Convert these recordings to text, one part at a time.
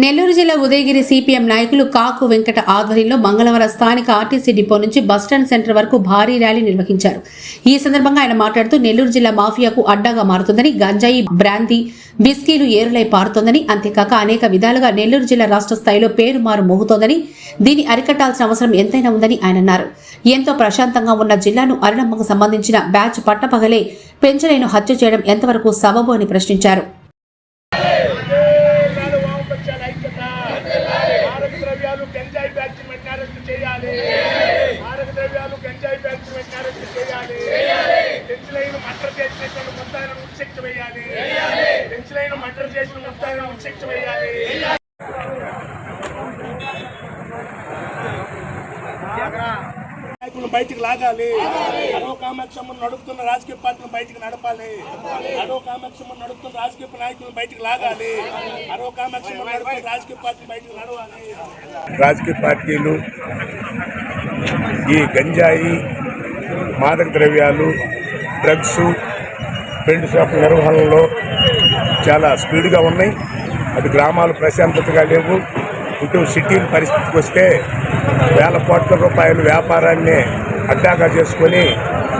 నెల్లూరు జిల్లా ఉదయగిరి సిపిఎం నాయకులు కాకు వెంకట ఆధ్వర్యంలో మంగళవారం స్థానిక ఆర్టీసీ డిపో నుంచి బస్టాండ్ సెంటర్ వరకు భారీ ర్యాలీ నిర్వహించారు. ఈ సందర్భంగా ఆయన మాట్లాడుతూ నెల్లూరు జిల్లా మాఫియాకు అడ్డాగా మారుతుందని గంజాయి బ్రాంతి బిస్కీలు ఏరులై పారుతోందని అంతేకాక అనేక విధాలుగా నెల్లూరు జిల్లా రాష్ట్ర స్థాయిలో పేరు మారు మోగుతోందని దీన్ని అరికట్టాల్సిన అవసరం ఎంతైనా ఉందని ఆయన అన్నారు. ఎంతో ప్రశాంతంగా ఉన్న జిల్లాను అరుణమ్మకు సంబంధించిన బ్యాచ్ పట్టపగలే పెంచలేను హత్య చేయడం ఎంతవరకు సబబు అని ప్రశ్నించారు తెలంగాణ వామపక్షాల ఐక్యత మారక ద్రవ్యాలు గంజాయి బ్యాచ్ అరెస్ట్ చేయాలి. మారక ద్రవ్యాలు గంజాయి బ్యాచ్ అరెస్ట్ చేయాలి. బయటికి లాగాలి. అడవ కామాక్షమ్మను నడుపుతున్న రాజకీయ పార్టీని బయటికి నడపాలి. అడవ కామాక్షమ్మను నడుపుతున్న రాజకీయ నాయకులను బయటికి లాగాలి. అడవ కామాక్షమ్మను నడుపుతున్న రాజకీయ పార్టీని బయటికి నడవాలి. రాజకీయ పార్టీలు ఈ గంజాయి మాదక ద్రవ్యాలు డ్రగ్స్ బెల్ట్ షాప్ నిర్వహణలో చాలా స్పీడ్గా ఉన్నాయి. అది గ్రామాలు ప్రశాంతతగా లేవు. ఇటు సిటీ పరిస్థితికి వస్తే వేల కోట్ల రూపాయల వ్యాపారాన్ని అడ్డాగా చేసుకొని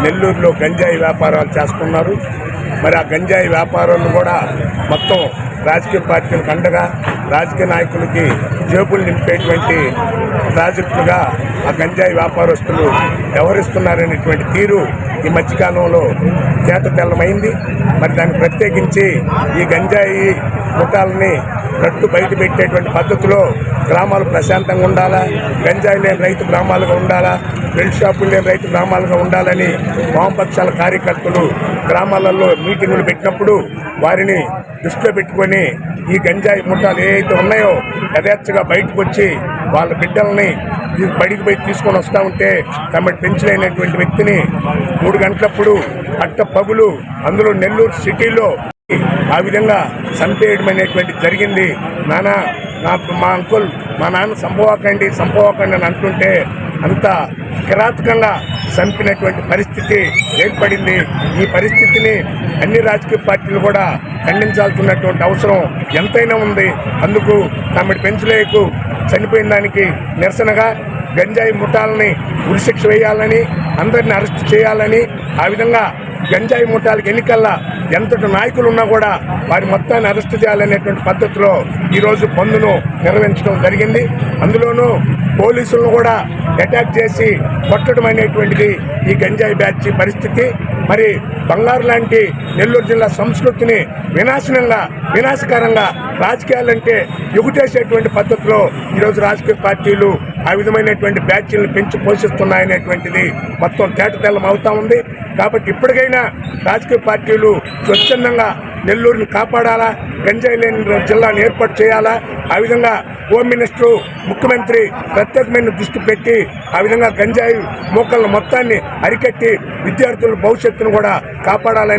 నెల్లూరులో గంజాయి వ్యాపారాలు చేస్తున్నారు. మరి ఆ గంజాయి వ్యాపారాలు కూడా మొత్తం రాజకీయ పార్టీలకు అండగా రాజకీయ నాయకులకి జేబులు నింపేటువంటి ప్రాజెక్టులుగా ఆ గంజాయి వ్యాపారస్తులు వ్యవహరిస్తున్నారనేటువంటి తీరు ఈ మధ్యకాలంలో చేత తెల్లమైంది. మరి దాన్ని ప్రత్యేకించి ఈ గంజాయి ముఠాలని రట్టు బయట పెట్టేటువంటి పద్ధతిలో గ్రామాలు ప్రశాంతంగా ఉండాలా? గంజాయి లేని రైతు గ్రామాలుగా ఉండాలా? బెల్ట్ షాపులు లేని రైతు గ్రామాలుగా ఉండాలని వామపక్షాల కార్యకర్తలు గ్రామాలలో మీటింగులు పెట్టినప్పుడు వారిని దృష్టిలో పెట్టుకొని ఈ గంజాయి ముఠాలు ఏవైతే ఉన్నాయో యథేచ్ఛగా బయటకు వచ్చి వాళ్ళ బిడ్డల్ని ఈ బడికి పోయి తీసుకొని వస్తూ ఉంటే తమ పెంచలేనటువంటి వ్యక్తిని మూడు గంటలప్పుడు అట్ట పగులు అందులో నెల్లూరు సిటీలో ఆ విధంగా చంపేయడం అనేటువంటి జరిగింది. నాన్న నాకు మా అంకుల్ మా నాన్న సంభవకండి సంభవకండి అని అంటుంటే అంత కిరాతకంగా చంపినటువంటి పరిస్థితి ఏర్పడింది. ఈ పరిస్థితిని అన్ని రాజకీయ పార్టీలు కూడా ఖండించాల్సినటువంటి అవసరం ఎంతైనా ఉంది. అందుకు తమిడి పెంచలేకు చనిపోయిన దానికి నిరసనగా గంజాయి ముఠాలని ఉరిశిక్ష వేయాలని అందరిని అరెస్ట్ చేయాలని ఆ విధంగా గంజాయి ముఠాలకు ఎన్నికల్లో ఎంతటి నాయకులు ఉన్నా కూడా వారి మొత్తాన్ని అరెస్ట్ చేయాలనేటువంటి పద్ధతిలో ఈరోజు పన్నును నిర్వహించడం జరిగింది. అందులోనూ పోలీసులను కూడా అటాక్ చేసి కొట్టడం అనేటువంటిది ఈ గంజాయి బ్యాచ్ పరిస్థితి. మరి బంగారు లాంటి నెల్లూరు జిల్లా సంస్కృతిని వినాశనంగా వినాశకరంగా రాజకీయాలంటే ఎగుటేసేటువంటి పద్ధతిలో ఈరోజు రాజకీయ పార్టీలు ఆ విధమైనటువంటి బ్యాచ్లను పెంచి పోషిస్తున్నాయనేటువంటిది మొత్తం తేటతెల్లం అవుతా ఉంది. కాబట్టి ఇప్పటికైనా రాజకీయ పార్టీలు స్వచ్ఛందంగా నెల్లూరుని కాపాడాలా? గంజాయి లేని జిల్లాను ఏర్పాటు చేయాలా? ఆ విధంగా హోమ్ మినిస్టర్ ముఖ్యమంత్రి ప్రత్యేకమైన దృష్టి పెట్టి ఆ విధంగా గంజాయి మోకళ్ళ మొత్తాన్ని అరికట్టి విద్యార్థుల భవిష్యత్తును కూడా కాపాడాలని